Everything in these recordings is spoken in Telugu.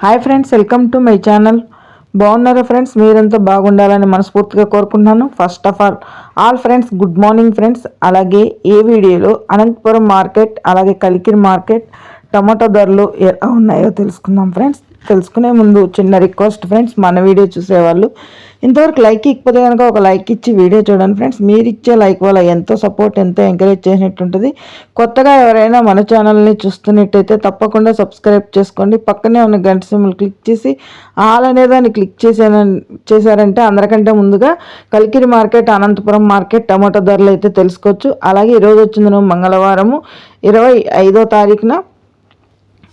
Hi friends welcome to my channel బాగున్నారా ఫ్రెండ్స్ మీరంతా బాగుండాలని మనస్ఫూర్తిగా కోరుకుంటున్నాను. First of all all friends good morning friends అలాగే ఏ వీడియోలో అనంతపురం మార్కెట్ అలాగే కలికిరి మార్కెట్ టమాటో ధరలు ఎలా ఉన్నాయో తెలుసుకుందాం ఫ్రెండ్స్ తెలుసుకునే ముందు చిన్న రిక్వెస్ట్ ఫ్రెండ్స్ మన వీడియో చూసేవాళ్ళు ఇంతవరకు లైక్ ఇకపోతే కనుక ఒక లైక్ ఇచ్చి వీడియో చూడండి ఫ్రెండ్స్ మీరు ఇచ్చే లైక్ వల్ల ఎంతో సపోర్ట్ ఎంతో ఎంకరేజ్ చేసినట్టుంటుంది. కొత్తగా ఎవరైనా మన ఛానల్ని చూస్తున్నట్టయితే తప్పకుండా సబ్స్క్రైబ్ చేసుకోండి. పక్కనే ఉన్న గంట సింబల్ క్లిక్ చేసి ఆల్ అనేదాన్ని క్లిక్ చేసా చేశారంటే అందరికంటే ముందుగా Kalikiri market Anantapuram market tomato ధరలు అయితే తెలుసుకోవచ్చు. అలాగే ఈరోజు వచ్చింది మంగళవారము ఇరవై ఐదో తారీఖున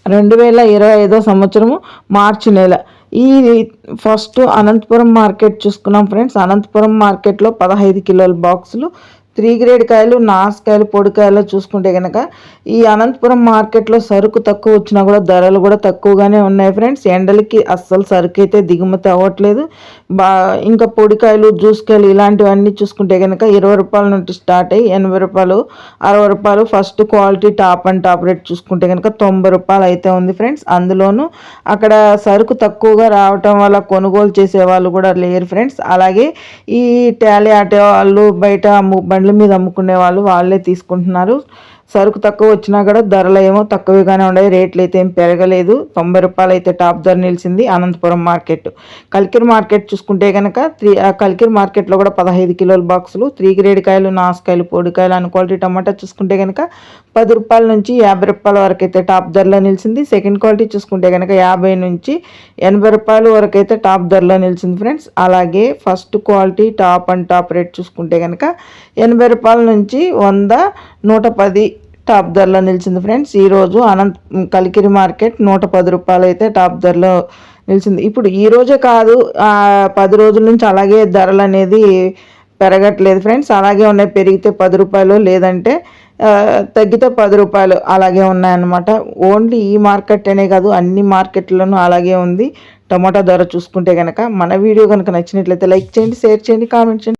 రెండు వేల ఇరవై ఐదో సంవత్సరము మార్చి నెల. ఈ ఫస్ట్ అనంతపురం మార్కెట్ చూసుకున్నాం ఫ్రెండ్స్ అనంతపురం మార్కెట్లో పదహైదు కిలోల బాక్సులు త్రీ గ్రేడ్ కాయలు నాసుకాయలు పొడికాయలు చూసుకుంటే కనుక ఈ అనంతపురం మార్కెట్లో సరుకు తక్కువ వచ్చినా కూడా ధరలు కూడా తక్కువగానే ఉన్నాయి ఫ్రెండ్స్. ఎండలకి అస్సలు సరుకు అయితే దిగుమతి అవ్వట్లేదు. బా ఇంకా పొడికాయలు జ్యూస్కాయలు ఇలాంటివన్నీ చూసుకుంటే కనుక ఇరవై రూపాయల నుండి స్టార్ట్ అయ్యి ఎనభై రూపాయలు అరవై రూపాయలు first quality top and top rate చూసుకుంటే కనుక తొంభై రూపాయలు అయితే ఉంది ఫ్రెండ్స్. అందులోనూ అక్కడ సరుకు తక్కువగా రావటం వల్ల కొనుగోలు చేసే వాళ్ళు కూడా లేరు ఫ్రెండ్స్. అలాగే ఈ టాలీ ఆటే వాళ్ళు బయట బండ్లు బండ్ల మీద అమ్ముకునే వాళ్ళు వాళ్ళే తీసుకుంటున్నారు. సరుకు తక్కువ వచ్చినా కూడా ధరలు ఏమో తక్కువగానే ఉన్నాయి. రేట్లు అయితే ఏం పెరగలేదు. తొంభై రూపాయలు అయితే టాప్ ధర నిలిచింది అనంతపురం మార్కెట్. కలికిరి మార్కెట్ చూసుకుంటే కనుక త్రీ కలికిరి మార్కెట్లో కూడా పదహైదు కిలోల బాక్సులు త్రీ గ్రేడ్ కాయలు నాసుకాయలు పొడికాయలు అన్ని క్వాలిటీ టమాటా చూసుకుంటే కనుక పది రూపాయల నుంచి యాభై రూపాయల వరకు అయితే టాప్ ధరలో నిలిచింది. సెకండ్ క్వాలిటీ చూసుకుంటే కనుక యాభై నుంచి ఎనభై రూపాయల వరకు అయితే టాప్ ధరలో నిలిచింది ఫ్రెండ్స్. అలాగే first quality top and top rate చూసుకుంటే కనుక ఎనభై రూపాయల నుంచి వంద నూట పది టాప్ ధరలో నిలిచింది ఫ్రెండ్స్. ఈరోజు అనంత్ కలికిరి మార్కెట్ నూట పది రూపాయలు అయితే టాప్ ధరలో నిలిచింది. ఇప్పుడు ఈ రోజే కాదు పది రోజుల నుంచి అలాగే ధరలు అనేది పెరగట్లేదు ఫ్రెండ్స్. అలాగే ఉన్నాయి పెరిగితే పది రూపాయలు లేదంటే తగ్గితే పది రూపాయలు అలాగే ఉన్నాయన్నమాట. ఓన్లీ ఈ మార్కెట్ అనే కాదు అన్ని మార్కెట్లోనూ అలాగే ఉంది. టమాటా ధర చూసుకుంటే కనుక మన వీడియో కనుక నచ్చినట్లయితే లైక్ చేయండి షేర్ చేయండి కామెంట్ చేయండి.